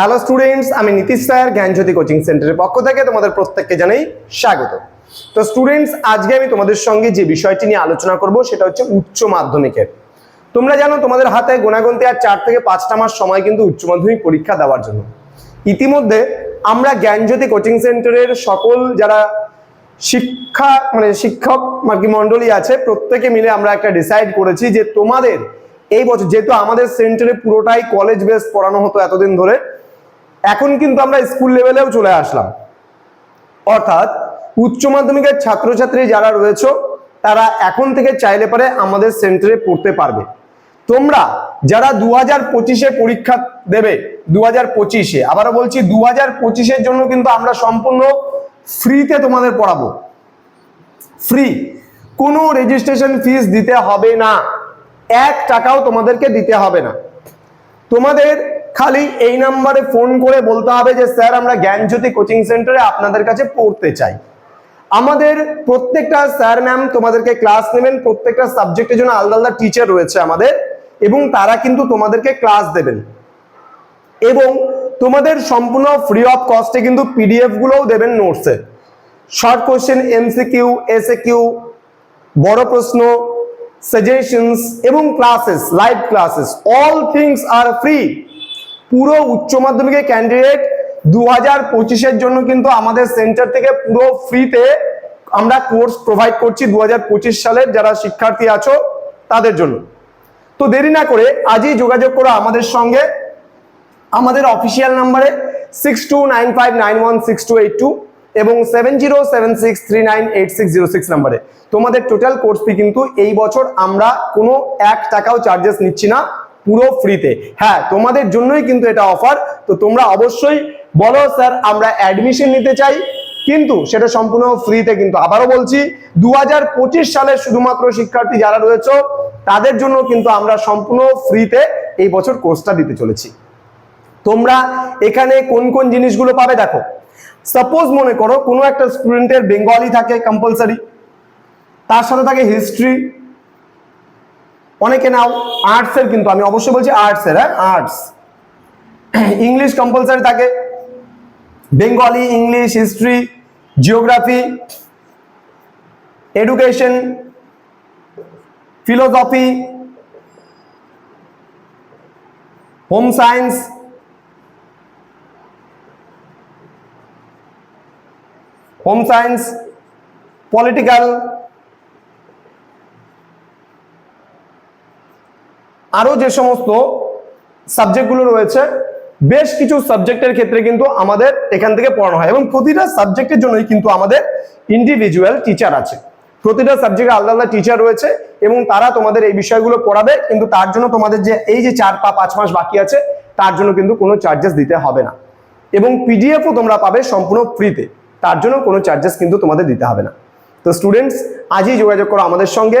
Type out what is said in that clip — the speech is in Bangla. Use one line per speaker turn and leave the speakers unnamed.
হ্যালো স্টুডেন্টস আমি নীতিশ স্যার, জ্ঞানজ্যোতি কোচিং সেন্টারের পক্ষ থেকে তোমাদের প্রত্যেককে জানাই স্বাগত। তো স্টুডেন্টস আজকে আমি তোমাদের সঙ্গে যে বিষয়টি নিয়ে আলোচনা করব, সেটা হচ্ছে উচ্চ মাধ্যমিকের। তোমরা জানো, তোমাদের হাতে গোনাগুনতে আর চার থেকে পাঁচটা মাস সময় কিন্তু উচ্চ মাধ্যমিক পরীক্ষা দেওয়ার জন্য। ইতিমধ্যে আমরা জ্ঞানজ্যোতি কোচিং সেন্টারের সকল যারা শিক্ষা মানে শিক্ষক আর কি মন্ডলী আছে, প্রত্যেকে মিলে আমরা একটা ডিসাইড করেছি যে তোমাদের এই বছর, যেহেতু আমাদের সেন্টারে পুরোটাই কলেজ বেস পড়ানো হতো এতদিন ধরে এখন কিন্তু আমরা স্কুল লেভেলেও চলে আসলাম। অর্থাৎ উচ্চ মাধ্যমিকের ছাত্রছাত্রী যারা রয়েছে, তারা এখন থেকে চাইলে পারে আমাদের সেন্টারে পড়তে পারবে। তোমরা যারা দু হাজার পঁচিশে পরীক্ষা দেবে দু হাজার পঁচিশে, আবারও বলছি দু হাজার পঁচিশের জন্য কিন্তু আমরা সম্পূর্ণ ফ্রিতে তোমাদের পড়াবো। ফ্রি, কোনো রেজিস্ট্রেশন ফিস দিতে হবে না। এক টাকাও তোমাদেরকে দিতে হবে না। তোমাদের খালি এই নাম্বারে ফোন করে বলতে হবে যে, স্যার, আমরা জ্ঞানজ্যোতি কোচিং সেন্টারে আপনাদের কাছে পড়তে চাই। আমাদের প্রত্যেকটা, স্যার, ম্যাম, তোমাদেরকে ক্লাস নেবেন। প্রত্যেকটা সাবজেক্টের জন্য আলাদা আলাদা টিচার রয়েছে আমাদের এবং তারা কিন্তু তোমাদেরকে ক্লাস দেবেন। এবং তোমাদের সম্পূর্ণ ফ্রি অফ কস্টে কিন্তু পিডিএফ গুলোও দেবেন নোটসে short question MCQ SA Q বড় প্রশ্ন সাজেশনস এবং classes live classes all things আর ফ্রি পুরো উচ্চ মাধ্যমিকের ক্যান্ডিডেট দু হাজার পঁচিশের জন্য কিন্তু আমাদের সেন্টার থেকে পুরো ফ্রিতে আমরা কোর্স প্রোভাইড করছি দু হাজার পঁচিশ সালের যারা শিক্ষার্থী আছো তাদের জন্য। তো দেরি না করে আজই যোগাযোগ করো আমাদের সঙ্গে। আমাদের অফিসিয়াল নাম্বারে six two nine five nine one six two eight two এবং seven zero seven six three nine eight six zero six নাম্বারে তোমাদের টোটাল কোর্স ফি কিন্তু এই বছর আমরা কোনো এক টাকাও চার্জেস নিচ্ছি না। পুরো ফ্রিতে হ্যাঁ তোমাদের জন্যই কিন্তু এটা অফার তো তোমরা অবশ্যই বলো, স্যার, আমরা অ্যাডমিশন নিতে চাই। কিন্তু সেটা সম্পূর্ণ ফ্রিতে কিন্তু। আবারও বলছি দু সালের শুধুমাত্র শিক্ষার্থী যারা রয়েছে, তাদের জন্য কিন্তু আমরা সম্পূর্ণ ফ্রিতে এই বছর কোর্সটা দিতে চলেছি। তোমরা এখানে কোন কোন জিনিসগুলো পাবে দেখো। সাপোজ মনে করো, কোনো একটা স্টুডেন্টের বেঙ্গলি থাকে কম্পালসারি তার সাথে থাকে হিস্ট্রি অনেকে নাও আর্টসের কিন্তু, আমি অবশ্যই বলছি আর্টসের হ্যাঁ? আর্টস ইংলিশ কম্পালসারি থাকে Bengali English history geography education philosophy home science home science political আরও যে সমস্ত সাবজেক্টগুলো রয়েছে, বেশ কিছু সাবজেক্টের ক্ষেত্রে কিন্তু আমাদের এখান থেকে পড়ানো হয় এবং প্রতিটা সাবজেক্টের জন্যই কিন্তু আমাদের ইন্ডিভিজুয়াল টিচার আছে। প্রতিটা সাবজেক্টে আলাদা আলাদা টিচার রয়েছে এবং তারা তোমাদের এই বিষয়গুলো পড়াবে, কিন্তু তার জন্য তোমাদের যে এই যে চার পা, পাঁচ মাস বাকি আছে, তার জন্য কিন্তু কোনো চার্জেস দিতে হবে না। এবং পিডিএফও তোমরা পাবে সম্পূর্ণ ফ্রিতে তার জন্য কোনো চার্জেস কিন্তু তোমাদের দিতে হবে না। তো স্টুডেন্টস আজই যোগাযোগ করো আমাদের সঙ্গে।